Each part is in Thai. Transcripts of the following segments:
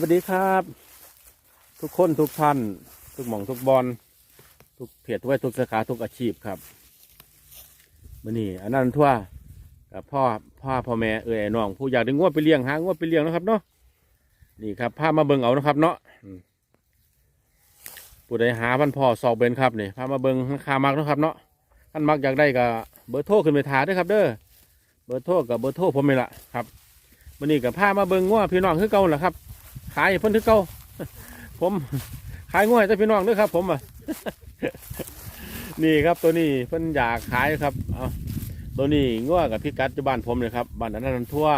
วัสดีครับ ทุกคนทุกท่าน ทุกหม่องทุกบอลทุกเพจทุกวัยทุกสาขาทุกอาชีพครับมื่อนี้อันนั้นทั่วกับพ่อพ่อพ่อแม่เอ่ยน้อง ผู้อยากได้งวดไปเลี้ยงหางวดไปเลี้ยงนะครับเนาะนี่ครับพามาเบิ่งเอานะครับ เนาะผู้ใดหาพันพ่อสอบเบนครับนี่พามาเบิ่งราคามักนะครับ เนาะท่านมักอยากได้ก็เบอร์โทรขึ้นไปถาด้วยครับ เด้อเบอร์โทรกับเบอร์โทรผมนี่ละครับมื่อนี้กับพามาเบิ่งงวดพี่น้องคือเก่าแหละครับ ขายให้เพิ่นคือเก่าผมขายง่วยแต่พี่น้องด้วยครับ ผมอะนี่ครับตัวนี้เพิ่นอยากขายครับเอาตัวนี้ง่วกับพี่กัดอยู่บ้านผมเลยครับบ้านอันนั้นทั่ว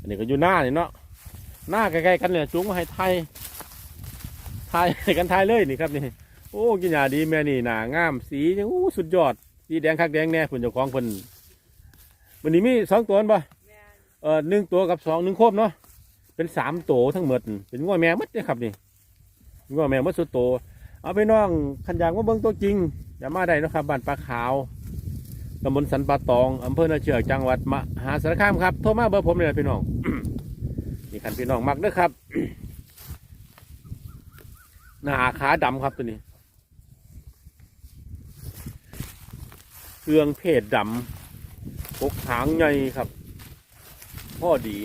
อันนี้ก็อยู่หน้านี่เนาะหน้าใกล้ๆกันเนี่ยจุงมาให้ไทยไทยให้กันไทยเลยนี่ครับนี่โอ้กินยาดีแม่นี่หนางาม สียังอู้สุดยอดสีแดงคักแดงแน่เพิ่นเจ้าของเพิ่นวันนี้มีสองตัวนั่นปะเออหนึ่งตัวกับสองหนึ่งโคบเนาะ เป็นสามโตทั้งหมดเป็นง้อแม่หมดเลยครับนี่ง้อแม่หมดสุดโต เอาไปน้องขันยากว่าเบิ้งตัวจริงอย่ามาได้นะครับบ้านปลาขาวตำบลสันปะตองอำเภอนาเชือกจังหวัดมหาสารคามครับโทรมาเบอร์ผมเลยพี่น้องนี่ขันพี่น้องมักเด้อครับหน้าขาดำครับตัวนี้เครื่องเพศดำปกหางใหญ่ครับ พ่อดี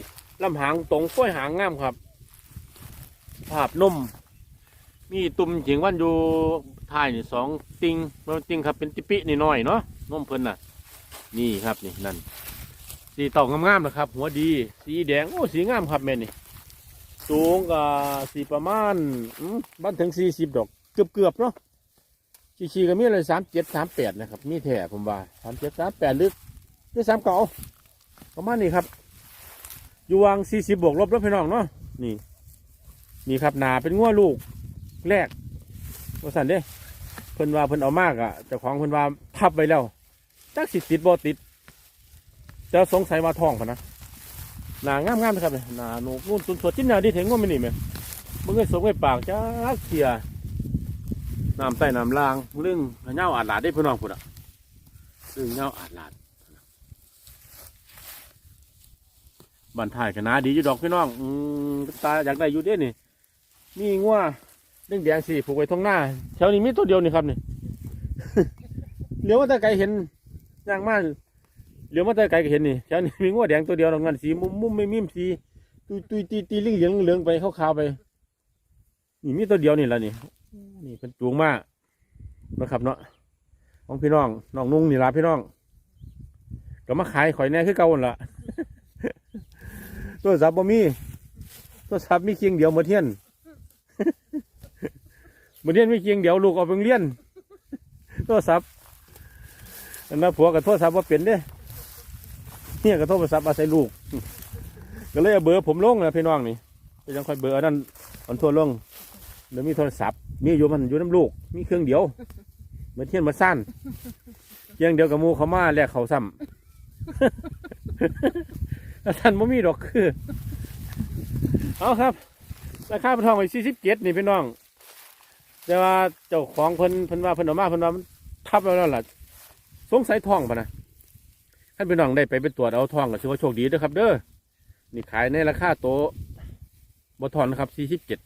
ลำหางตรงฝ้อยหางงามครับภาพนุ่ม มีตุ่มเฉียงวันอยู่ท้ายนี่สองติงเราติงครับเป็นติปินี่น้อยเนาะนุ่มเพลินน่ะ นี่ครับนี่นั่นสีเต่างามๆนะครับ หัวดี สีแดงโอ้สีงามครับแม่นี่สูงกับสีประมาณบ้านถึงสี่สิบดอกเกือบเกือบๆเนาะชีชีก็มีเลยสามเจ็ดสามแปดนะครับ มีแถผมว่าสามเจ็ดสามแปดหรือหรือสามเก่าประมาณนี้ครับ อยู่วางสี่สิบบวกลบแล้วพี่น้องเนาะนี่นี่ครับหนาเป็นง้วลูกแรกว่าสันเด้เพิ่นว่าเพิ่นเอามากอะ่ะเจ้าของเพิ่นว่าพับไว้แล้วจักสิติดบ่ติดจะสงสัยว่าท้องพะนะหนางามๆนะครับเนี่ยหนาหนูนุ่นตุนสดจิ้นหนาดีถึงว่ามันนี่ไหมมึงไอ้สมไอ้ปากจ้าเขียน้ำใต้น้ำล่างเรื่องเงาอาดหลาดได้พี่น้องพุ่นอะเรื่องเงาอาดหลาด บ้านถ่ายกันนะดีอยู่ดอกพี่น้อง อืมตาอยากได้อยู่เด้นี่มีงัวเรื่องแดงสีผูกไว้ตรงหน้าแถวนี้มีตัวเดียวนี่ครับนี่เหลียวมาแต่ไกลเห็นย่างมากเหลียวมาแต่ไกลก็เห็นนี่แถวนี้มีงัวแดงตัวเดียวดอกงินสีมุมมุมไม่มิมสีตุยตุยตีตีลิงเหลืองเหลืองไปขาวๆไปนี่มีตัวเดียวนี่ละนี่นี่เป็นจูงมากนะครับเนาะของพี่น้องน้องนุ่งนี่ละพี่น้องก็มาขายข่อยแน่คือเก่าหั่นละ โทรศัพท์บ่มีโทรศัพท์มีเคียงเดียวมาเทียนมาเทียนมีเคียงเดียวลูกเอาไปเรียนโทรศัพท์อันนั้นผัวกับโทรศัพท์ว่าเปลี่ยนเด้เนี่ยกับโทรศัพท์อาศัยลูก ก็เลยเอาเบอร์ผมลงนะพี่น้องนี่ไปยังค่อยเบอร์นนั้นอันทั่วลงเดี๋ยวมีโทรศัพท์ มีอยู่มันอยู่น้ำลูก มีเครื่องเดียวเหมือนเทียนมาสั้นเคียงเดียวกับมูเขามาแลกเขาซ้ำ ท่านบ่มีดอกคือ เอาครับ ราคาเป็นทองไปสี่สิบเจ็ดนี่พี่น้อง แต่ว่าเจ้าของเพิ่นเพิ่นว่าเพิ่นเอามาเพิ่นว่ามันทับแล้วแล้วล่ะ สงสัยทองปะนะท่านพี่น้องได้ไปเป็นตรวจเอาทองก็ถือว่าโชคดีเด้อครับ เด้อ นี่ขายในราคาโตะบทอนนะครับสี่สิบเจ็ด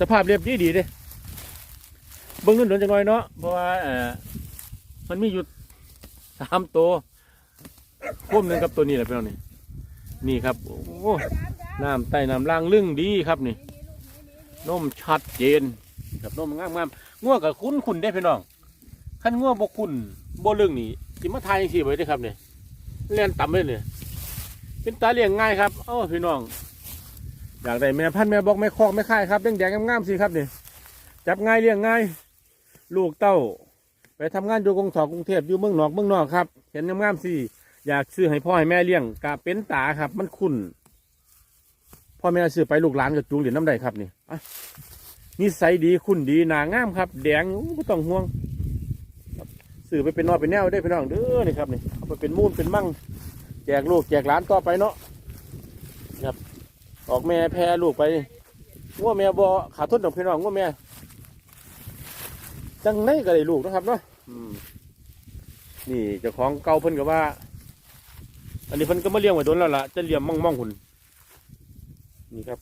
สภาพเรียบดีดีๆเด้เบิ้งเงินเดือนจังหน่อยเนาะ เพราะว่าเออมันมีอยู่สามตัว พุ่มหนึ่งกับตัวนี้แหละพี่น้องนี่นี่ครับโอ้น้ำใต้น้ำล่างลึ่งดีครับนี่นมชัดเจนครับนมงามงามง่วกับคุ้นคุณได้พี่น้องขั้นง่วบกคุณบ่ลึ่งนี่จิมาทายสิไว้ได้ครับเนี่ยเล่นต่ำเลยเนี่ยเป็นตาเลี้ยงง่ายครับเอ้าพี่น้องอยากได้แม่พันธุ์แม่บอกแม่คอกแม่ค่ายครับแดงๆงามๆสิครับนี่จับง่ายเลี้ยงง่าย ลูกเต้า ไปทำงานอยู่กรุงเทพกรุงเทพอยู่เมืองนอกเมืองนอกครับ เห็นงามๆสิ อยากซื้อให้พ่อให้แม่เลี้ยงกะเป็นตาครับ มันคุ้นพ่อแม่ซื้อไปลูกหลานกับจูงเหรียญน้ำใดครับนี่นิสัยดีคุ้นดีหนางามครับ แดงไม่ต้องห่วงซื้อไปเป็นนอเป็นแนวได้พี่น้องเด้อนี่ครับนี่เอาไปเป็นมูลเป็นมั่งแจกลูกแจกหลานต่อไปเนาะครับ ออกแม่แพรลูกไปง้วแม่บ่ขาทุนดอกพี่น้องง้วแม่จังไนก็ได้ลูกนะครับเนาะนี่เจ้าของเก่าเพิ่นก็ว่า อันนี้เพิ่นก็มาเลี้ยงไว้โดนแล้วล่ะจะเลี้ยงม่องม่องๆหุ่นนี่ครับ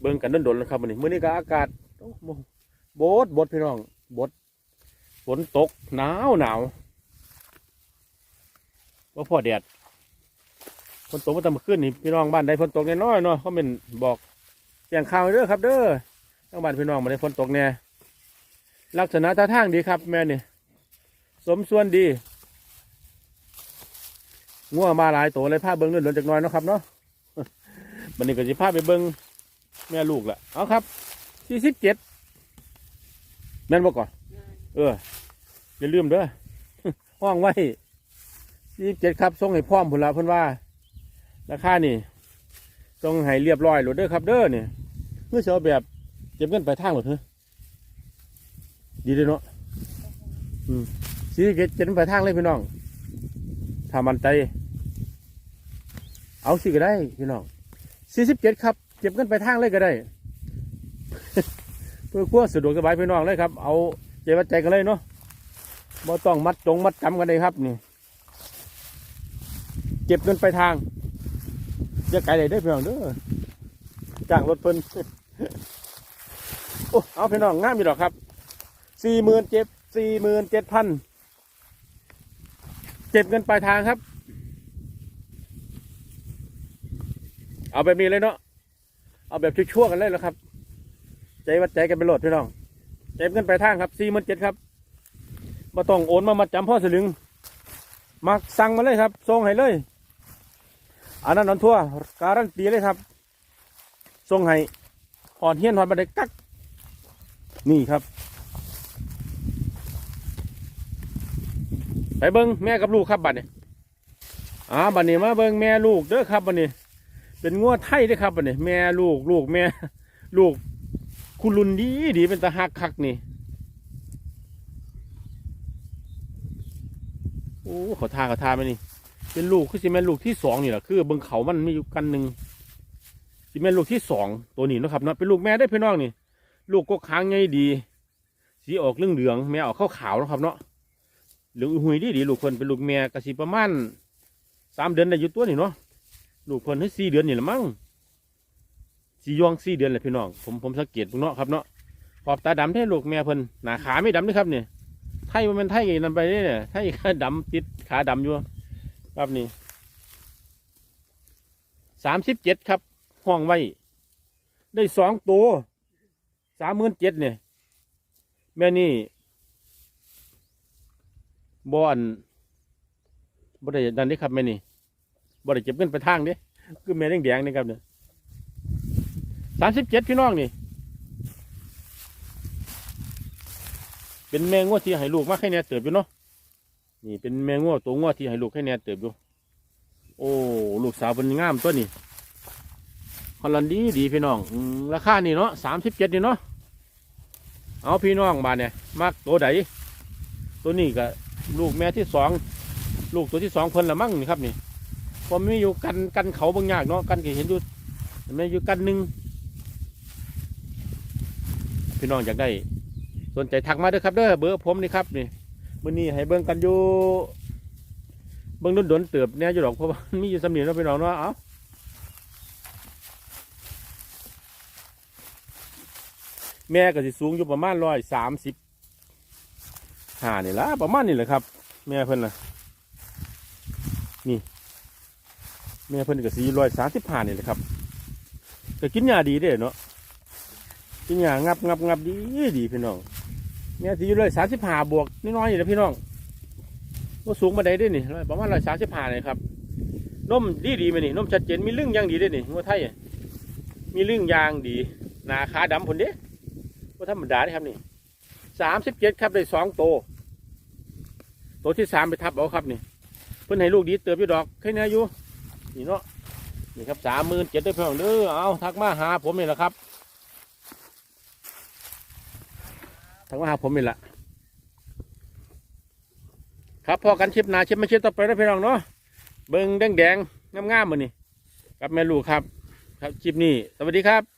เบิ่งกันดนๆแล้วครับวันนี้มื้อนี้ก็อากาศโอ้โหบดบดพี่น้องบดฝนตกหนาวหนาวว่าพอแดดฝนตกมาตั้งแต่เมื่อคืนนี่พี่น้องบ้านใดฝนตกแน่น้อยเนาะเขาเป็นบอกแจ้งข่าวเด้อครับ เด้อทั้งบ้านพี่น้องมาได้ฝนตกแน่ลักษณะท่าทางดีครับ แม่นี่สมส่วนดี ง่วมาหลายตัวเลยพาเบิ้งเลื่อนๆจากหน้อยเนาะครับเนาะวันนี้ก็จะพาไปเบิ้งแม่ลูกละเอาครับสี่สิบเจ็ดแม่นบ่ก่อนเอออย่าลืมเด้อห้องไว้ยี่สิบเจ็ดครับส่งให้พร้อมพุ่นละเพิ่นว่าราคานี่ส่งให้เรียบร้อยโหลดเด้อครับ เด้อเนี่ยเพื่อจะเอาแบบเก็บเงินไปลายทางหรอเถอะดีเลยเนาะอืมสี่สิบเจ็ดเจ็ดไปลายทางเลยพี่น้องถ้ามันใจ เอาสิก็ได้พี่น้องสี่สิบเจ็ดครับเก็บเงินไปทางเลยก็ได้ เพื่อควสะดวกสบายพี่น้องเลยครับ เอาใจวัดใจกันเลยเนาะบ่ต้องมัดจงมัดจำกันเลยครับนี่เก็บเงินไปทางจะไกลเลยได้พี่น้องเด้อจ้างรถเพิ่นโอ้เอาพี่น้องง่ามอยู่ดอกครับสี่หมื่นเจ็ดสี่หมื่นเจ็ดพันเก็บเงินปลายทางครับ เอาแบบนี้เลยเนาะเอาแบบชั่วๆกันเลยแล้วครับ ใจวัดใจกันไปโหลดพี่น้องเก็บเงินไปทางครับสี่หมื่นเจ็ดครับมาต้องโอนมามาจำพ่อสลึงมาสั่งมาเลยครับส่งให้เลยอันนั้นนอนทั่วการันตีเลยครับส่งให้หอดเฮียนหอดบันไดกักนี่ครับไปเบิ้งแม่กับลูกครับบัดนี้อ่าบัดนี้มาเบิ้งแม่ลูกเด้อครับบัดนี้ เป็นงัวไทยด้ครับบัดนี้แม่ลูกลูกแม่ ลูก คุณลุนดีดีเป็นตาหักคักนี่โอ้เขาทาเขาทาไหมนี่ เป็นลูกคือสิแม่ลูกที่สองนี่แหละคือเบิงเขามันมีอยู่กันหนึ่งสิแม่ลูกที่สองตัวนี้นะครับเนาะเป็นลูกแม่ได้อพี่น้องนี่ ลูกก็ค้างไงดี สีออกเหลืองเหลืองแม่ออกขาวขาวนะครับเนาะเหลืองหุยดีดีลูกคนเป็นลูกแม่กระสิประมาณสามเดือนได้อยู่ตัวนี่เนาะ ลูกคนให้สี่เดือนนี่ละมั้งสี่ยองสี่เดือนแหละพี่น้อง ผมผมสังเกตพวกเนาะครับเนาะขอบตาดำแท้ลูกแม่เพิ่นหนาขาไม่ดำนะครับเนี่ยไทยมันเป็นไทยไงนั่นไปเนี่ยไทยขาดำติดขาดำอยู่ครับนี่สามสิบเจ็ดครับ ห้องไว้ ได้สองตัวสามหมื่นเจ็ดเนี่ยแม่นี่บอนบ่ได้ดันนี่ครับแม่นี่ บ่ได้เก็บเงินไปทางเด้คือแม่แดงๆนี่ครับเนี่ยสามสิบเจ็ดพี่น้องนี่ เป็นแมงงวดที่ให้ลูกมากแค่เนี้ยเติบอยู่เนาะนี่เป็นแมงงวดตัวงวดที่ให้ลูกให้แหน่เติบอยู่ โอ้ลูกสาวเป็นงามตัวนี้ฮอลแลนดีดีพี่น้องอราคานี่เนาะสามสิบเจ็ดนี่เนาะเอาพี่น้องมาเนี่ยมักตัวใดตัวนี้ก็ลูกแม่ที่สองลูกตัวที่สองเพิ่นละมั่งนี่ครับนี่ พอไม่อยู่กันกันเขาบางอย่างเนาะกันก็เห็นอยู่แม่อยู่กันหนึ่งพี่น้องอยากได้ สนใจทักมาเด้อครับเด้อเบอร์ผมนี่ครับนี่มื่อนี้ให้เบิ่งกันอยู่เบิ่งดนๆเติบเนี่ยอยู่ดอกเพราะว่ามีอยู่สำเนียงเนาะพี่น้องเนาะเอ้าแม่ก็สิสูงอยู่ประมาณร้อยสามสิบห้านี่ละประมาณนี่แหละครับ แม่เพิ่นน่ะนี่ แม่เพิ่นก็สี่ร้อยสามสิบห้านนี่แหละครับก็กินยาดีเด้เนาะกินยางับงับงับดีดีพี่น้องเนี่ยสิอยู่เลยสามสิบห้าบวกน้อยๆอยู่นะพี่น้องว่าสูงมาได้ด้วยนี่ร้อยประมาณร้อยสามสิบห้านเลยครับนมดีดีไหมนี่นมชัดเจนมีเรื่องยางดีด้วยนี่งัวไทยมีเรื่องยางดีหนาขาดำผลเด้ว่าธรรมดาเด้ครับนี่สามสิบเจ็ดครับได้สองโตตัวที่สามไปทับเอาครับนี่เพิ่นให้ลูกดีเติบอยู่ดอกแค่นี้อยู่ นี่เนาะนี่ครับสามหมื่นเจ็ดด้เพิ่งเด้อเอาทักมาหาผมนี่แหละครับทักมาหาผมนี่แหละครับพอกันชิปนาชิปไม่ชิปต่อไปนะพี่น้องเนาะเบิ้งแดงแดงๆงามๆมือนี่กับแม่ลูกครับ ครับชิปนี้สวัสดีครับ